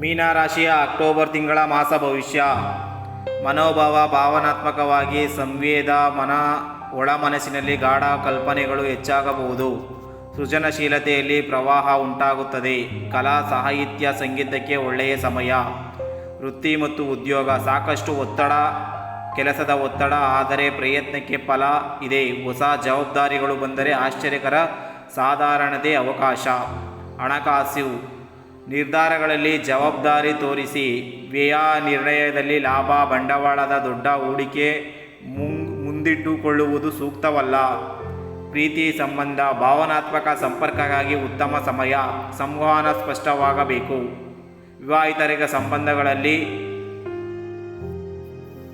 ಮೀನರಾಶಿಯ October ತಿಂಗಳ ಮಾಸ ಭವಿಷ್ಯ. ಮನೋಭಾವ ಭಾವನಾತ್ಮಕವಾಗಿ ಸಂವೇದ ಮನ ಒಳ ಮನಸ್ಸಿನಲ್ಲಿ ಗಾಢ ಕಲ್ಪನೆಗಳು ಹೆಚ್ಚಾಗಬಹುದು. ಸೃಜನಶೀಲತೆಯಲ್ಲಿ ಪ್ರವಾಹ ಉಂಟಾಗುತ್ತದೆ. ಕಲಾ ಸಾಹಿತ್ಯ ಸಂಗೀತಕ್ಕೆ ಒಳ್ಳೆಯ ಸಮಯ. ವೃತ್ತಿ ಮತ್ತು ಉದ್ಯೋಗ ಸಾಕಷ್ಟು ಒತ್ತಡ, ಕೆಲಸದ ಒತ್ತಡ, ಆದರೆ ಪ್ರಯತ್ನಕ್ಕೆ ಫಲ ಇದೆ. ಹೊಸ ಜವಾಬ್ದಾರಿಗಳು ಬಂದರೆ ಆಶ್ಚರ್ಯಕರ ಸಾಧಾರಣತೆ ಅವಕಾಶ. ಹಣಕಾಸು ನಿರ್ಧಾರಗಳಲ್ಲಿ ಜವಾಬ್ದಾರಿ ತೋರಿಸಿ ವ್ಯಯ ನಿರ್ಣಯದಲ್ಲಿ ಲಾಭ ಬಂಡವಾಳದ ದೊಡ್ಡ ಹೂಡಿಕೆ ಮುಂದಿಟ್ಟುಕೊಳ್ಳುವುದು ಸೂಕ್ತವಲ್ಲ. ಪ್ರೀತಿ ಸಂಬಂಧ, ಭಾವನಾತ್ಮಕ ಸಂಪರ್ಕಕ್ಕಾಗಿ ಉತ್ತಮ ಸಮಯ, ಸಂವಹನ ಸ್ಪಷ್ಟವಾಗಬೇಕು. ವಿವಾಹಿತರಿಗ ಸಂಬಂಧಗಳಲ್ಲಿ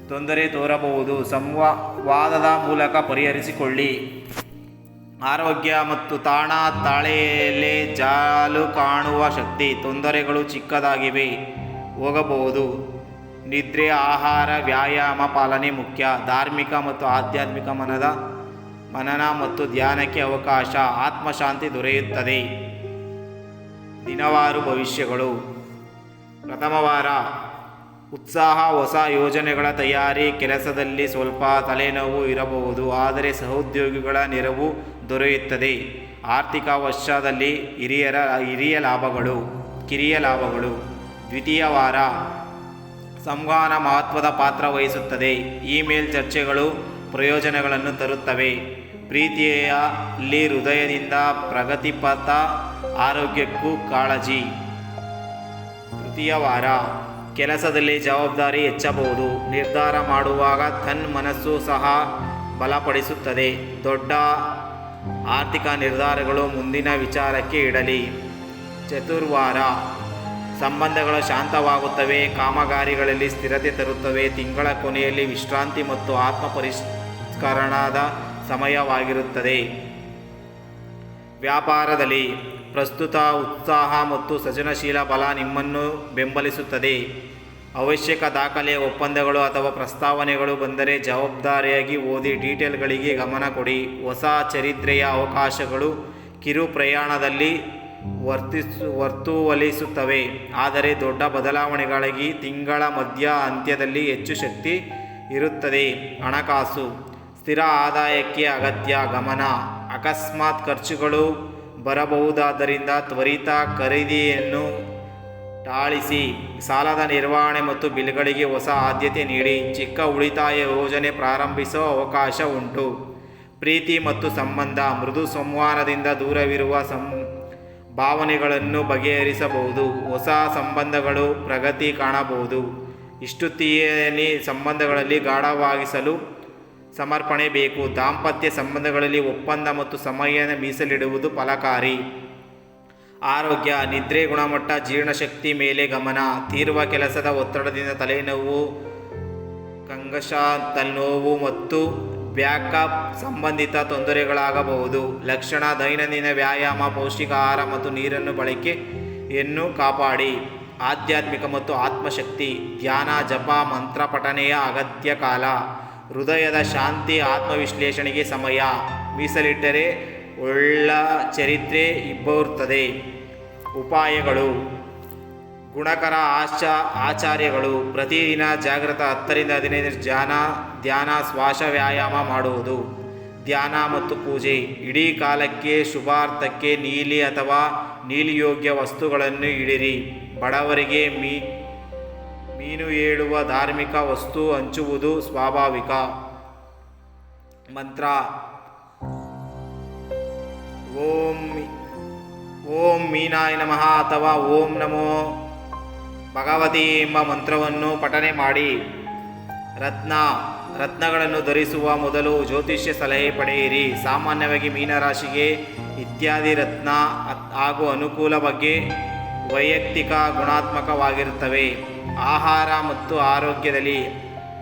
ತೊಂದರೆ ತೋರಬಹುದು. ಸಂವಾದದ ಮೂಲಕ ಪರಿಹರಿಸಿಕೊಳ್ಳಿ. ಆರೋಗ್ಯ ಮತ್ತು ತಾಣ ತಾಳೆಯಲ್ಲಿ ಜಾಲು ಕಾಣುವ ಶಕ್ತಿ ತೊಂದರೆಗಳು ಚಿಕ್ಕದಾಗಿವೆ. ಹೋಗಬಹುದು. ನಿದ್ರೆ, ಆಹಾರ, ವ್ಯಾಯಾಮ, ಪಾಲನೆ ಮುಖ್ಯ. ಧಾರ್ಮಿಕ ಮತ್ತು ಆಧ್ಯಾತ್ಮಿಕ ಮನದ, ಮನನ ಮತ್ತು ಧ್ಯಾನಕ್ಕೆ ಅವಕಾಶ. ಆತ್ಮಶಾಂತಿ ದೊರೆಯುತ್ತದೆ. ದಿನವಾರು ಭವಿಷ್ಯಗಳು. ಪ್ರಥಮ ವಾರ. ಉತ್ಸಾಹ, ಹೊಸ ಯೋಜನೆಗಳ ತಯಾರಿ. ಕೆಲಸದಲ್ಲಿ ಸ್ವಲ್ಪ ತಲೆನೋವು ಇರಬಹುದು. ಆದರೆ ಸಹೋದ್ಯೋಗಿಗಳ ನೆರವು ದೊರೆಯುತ್ತದೆ. ಆರ್ಥಿಕ ವರ್ಷದಲ್ಲಿ ಹಿರಿಯರ, ಹಿರಿಯ ಲಾಭಗಳು, ಕಿರಿಯ ಲಾಭಗಳು. ದ್ವಿತೀಯ ವಾರ ಸಂವಹನ ಮಹತ್ವದ ಪಾತ್ರ ವಹಿಸುತ್ತದೆ. ಇಮೇಲ್ ಚರ್ಚೆಗಳು ಪ್ರಯೋಜನಗಳನ್ನು ತರುತ್ತವೆ. ಪ್ರೀತಿಯಲ್ಲಿ, ಹೃದಯದಿಂದ ಪ್ರಗತಿಪಥ, ಆರೋಗ್ಯಕ್ಕೂ ಕಾಳಜಿ. ತೃತೀಯ ವಾರ ಕೆಲಸದಲ್ಲಿ ಜವಾಬ್ದಾರಿ ಹೆಚ್ಚಬಹುದು. ನಿರ್ಧಾರ ಮಾಡುವಾಗ ತನ್ನ ಮನಸ್ಸು ಸಹ ಬಲಪಡಿಸುತ್ತದೆ. ದೊಡ್ಡ ಆರ್ಥಿಕ ನಿರ್ಧಾರಗಳು ಮುಂದಿನ ವಿಚಾರಕ್ಕೆ ಇಡಲಿ. ಚತುರ್ವಾರ, ಸಂಬಂಧಗಳು ಶಾಂತವಾಗುತ್ತವೆ, ಕಾಮಗಾರಿಗಳಲ್ಲಿ ಸ್ಥಿರತೆ ತರುತ್ತವೆ, ತಿಂಗಳ ಕೊನೆಯಲ್ಲಿ ವಿಶ್ರಾಂತಿ ಮತ್ತು ಆತ್ಮ ಪರಿಷ್ಕರಣದ ಸಮಯವಾಗಿರುತ್ತದೆ. ವ್ಯಾಪಾರದಲ್ಲಿ ಪ್ರಸ್ತುತ ಉತ್ಸಾಹ ಮತ್ತು ಸೃಜನಶೀಲ ಬಲ ನಿಮ್ಮನ್ನು ಬೆಂಬಲಿಸುತ್ತದೆ. ಅವಶ್ಯಕ ದಾಖಲೆ, ಒಪ್ಪಂದಗಳು ಅಥವಾ ಪ್ರಸ್ತಾವನೆಗಳು ಬಂದರೆ ಜವಾಬ್ದಾರಿಯಾಗಿ ಓದಿ ಡೀಟೇಲ್ಗಳಿಗೆ ಗಮನ ಕೊಡಿ. ಹೊಸ ಚರಿತ್ರೆಯ ಅವಕಾಶಗಳು ಕಿರು ಪ್ರಯಾಣದಲ್ಲಿ ವರ್ತಿಸು, ವರ್ತುವಲಿಸುತ್ತವೆ. ಆದರೆ ದೊಡ್ಡ ಬದಲಾವಣೆಗಳಿಗೆ ತಿಂಗಳ ಮಧ್ಯ ಅಂತ್ಯದಲ್ಲಿ ಹೆಚ್ಚು ಶಕ್ತಿ ಇರುತ್ತದೆ. ಹಣಕಾಸು, ಸ್ಥಿರ ಆದಾಯಕ್ಕೆ ಅಗತ್ಯ ಗಮನ. ಅಕಸ್ಮಾತ್ ಖರ್ಚುಗಳು ಬರಬಹುದಾದ್ದರಿಂದ ತ್ವರಿತ ಖರೀದಿಯನ್ನು ಟಾಳಿಸಿ, ಸಾಲದ ನಿರ್ವಹಣೆ ಮತ್ತು ಬಿಲ್ಗಳಿಗೆ ಹೊಸ ಆದ್ಯತೆ ನೀಡಿ, ಚಿಕ್ಕ ಉಳಿತಾಯ ಯೋಜನೆ ಪ್ರಾರಂಭಿಸೋ ಅವಕಾಶ ಉಂಟು. ಪ್ರೀತಿ ಮತ್ತು ಸಂಬಂಧ, ಮೃದು ಸಂವಹನದಿಂದ ದೂರವಿರುವ ಸಂ, ಭಾವನೆಗಳನ್ನು ಬಗೆಹರಿಸಬಹುದು, ಹೊಸ ಸಂಬಂಧಗಳು ಪ್ರಗತಿ ಕಾಣಬಹುದು. ಇಷ್ಟುತ್ತೀಯನಿ ಸಂಬಂಧಗಳಲ್ಲಿ ಗಾಢವಾಗಿಸಲು ಸಮರ್ಪಣೆ ಬೇಕು. ದಾಂಪತ್ಯ ಸಂಬಂಧಗಳಲ್ಲಿ ಒಪ್ಪಂದ ಮತ್ತು ಸಮಯನ ಮೀಸಲಿಡುವುದು ಫಲಕಾರಿ. ಆರೋಗ್ಯ, ನಿದ್ರೆ, ಗುಣಮಟ್ಟ, ಜೀರ್ಣಶಕ್ತಿ ಮೇಲೆ ಗಮನ. ತೀರುವ ಕೆಲಸದ ಒತ್ತಡದಿಂದ ತಲೆನೋವು ಕಂಗಶ ತಲೆನೋವು ಮತ್ತು ಬ್ಯಾಕಪ್ ಸಂಬಂಧಿತ ತೊಂದರೆಗಳಾಗಬಹುದು. ಲಕ್ಷಣ, ದೈನಂದಿನ ವ್ಯಾಯಾಮ ಪೌಷ್ಟಿಕ ಆಹಾರ ಮತ್ತು ನೀರನ್ನು ಬಳಕೆಯನ್ನು ಕಾಪಾಡಿ. ಆಧ್ಯಾತ್ಮಿಕ ಮತ್ತು ಆತ್ಮಶಕ್ತಿ. ಧ್ಯಾನ, ಜಪ, ಮಂತ್ರ ಪಠನೆಯ ಅಗತ್ಯ ಕಾಲ. ಹೃದಯದ ಶಾಂತಿ, ಆತ್ಮವಿಶ್ಲೇಷಣೆಗೆ ಸಮಯ. ಮೀಸಲಿಟ್ಟರೆ ಒಳ್ಳ ಚರಿತ್ರೆ ಇಬ್ಬರುತ್ತದೆ. ಉಪಾಯಗಳು. ಗುಣಕರ ಆಶ ಆಚಾರ್ಯಗಳು ಪ್ರತಿದಿನ ಜಾಗೃತ ಹತ್ತರಿಂದ ಹದಿನೈದು ಧ್ಯಾನ ಧ್ಯಾನ, ಶ್ವಾಸ ವ್ಯಾಯಾಮ ಮಾಡುವುದು. ಧ್ಯಾನ ಮತ್ತು ಪೂಜೆ. ಇಡೀ ಕಾಲಕ್ಕೆ, ಶುಭಾರ್ಥಕ್ಕೆ ನೀಲಿ ಅಥವಾ ನೀಲಿಯೋಗ್ಯ ವಸ್ತುಗಳನ್ನು ಇಡಿರಿ. ಬಡವರಿಗೆ ಮೀ, ಮೀನು ಏಳುವ ಧಾರ್ಮಿಕ ವಸ್ತು ಹಂಚುವುದು ಸ್ವಾಭಾವಿಕ. ಮಂತ್ರ. ಓಂ ಓಂ ಮೀನಾಯ ನಮಃ ಅಥವಾ ಓಂ ನಮೋ ಭಗವತಿ ಎಂಬ ಮಂತ್ರವನ್ನು ಪಠನೆ ಮಾಡಿ ರತ್ನ, ರತ್ನಗಳನ್ನು ಧರಿಸುವ ಮೊದಲು ಜ್ಯೋತಿಷ್ಯ ಸಲಹೆ ಪಡೆಯಿರಿ. ಸಾಮಾನ್ಯವಾಗಿ ಮೀನರಾಶಿಗೆ ಇತ್ಯಾದಿ ರತ್ನ ಹಾಗೂ ಅನುಕೂಲ ಬಗ್ಗೆ ವೈಯಕ್ತಿಕ ಗುಣಾತ್ಮಕವಾಗಿರುತ್ತವೆ. ಆಹಾರ ಮತ್ತು ಆರೋಗ್ಯದಲ್ಲಿ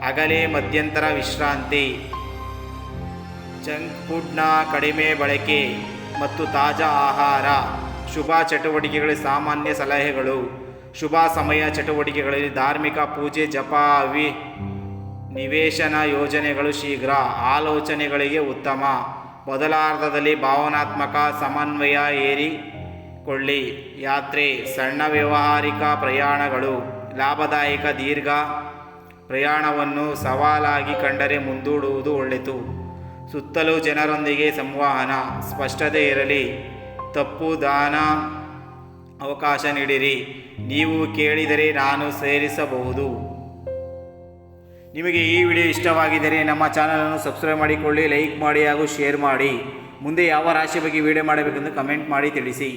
ಅಗಲೇ ಮಧ್ಯಂತರ ವಿಶ್ರಾಂತಿ. ಜಂಕ್ ಫುಡ್ನ ಕಡಿಮೆ ಬಳಕೆ. ಮತ್ತು ತಾಜಾ ಆಹಾರ, ಶುಭ ಚಟುವಟಿಕೆಗಳ ಸಾಮಾನ್ಯ ಸಲಹೆಗಳು, ಶುಭ ಸಮಯ ಚಟುವಟಿಕೆಗಳಲ್ಲಿ ಧಾರ್ಮಿಕ ಪೂಜೆ, ಜಪ, ಅವಿ, ನಿವೇಶನ ಯೋಜನೆಗಳು ಶೀಘ್ರ, ಆಲೋಚನೆಗಳಿಗೆ ಉತ್ತಮ ಮೊದಲಾರ್ಧದಲ್ಲಿ ಭಾವನಾತ್ಮಕ ಸಮನ್ವಯ ಏರಿಕೊಳ್ಳಿ, ಯಾತ್ರೆ, ಸಣ್ಣ ವ್ಯಾವಹಾರಿಕ ಪ್ರಯಾಣಗಳು, ಲಾಭದಾಯಕ ದೀರ್ಘ ಪ್ರಯಾಣವನ್ನು ಸವಾಲಾಗಿ ಕಂಡರೆ ಮುಂದೂಡುವುದು ಒಳ್ಳೆಯದು. ಸುತ್ತಲೂ ಜನರೊಂದಿಗೆ ಸಂವಹನ, ಸ್ಪಷ್ಟತೆ ಇರಲಿ. ತಪ್ಪು ದಾನ ಅವಕಾಶ ನೀಡಿರಿ. ನೀವು ಕೇಳಿದರೆ ನಾನು ಸೇರಿಸಬಹುದು. ನಿಮಗೆ ಈ ವಿಡಿಯೋ ಇಷ್ಟವಾಗಿದ್ದರೆ ನಮ್ಮ ಚಾನಲನ್ನು ಸಬ್ಸ್ಕ್ರೈಬ್ ಮಾಡಿಕೊಳ್ಳಿ, ಲೈಕ್ ಮಾಡಿ ಹಾಗೂ ಶೇರ್ ಮಾಡಿ. ಮುಂದೆ ಯಾವ ರಾಶಿ ಬಗ್ಗೆ ವಿಡಿಯೋ ಮಾಡಬೇಕೆಂದು ಕಮೆಂಟ್ ಮಾಡಿ ತಿಳಿಸಿ.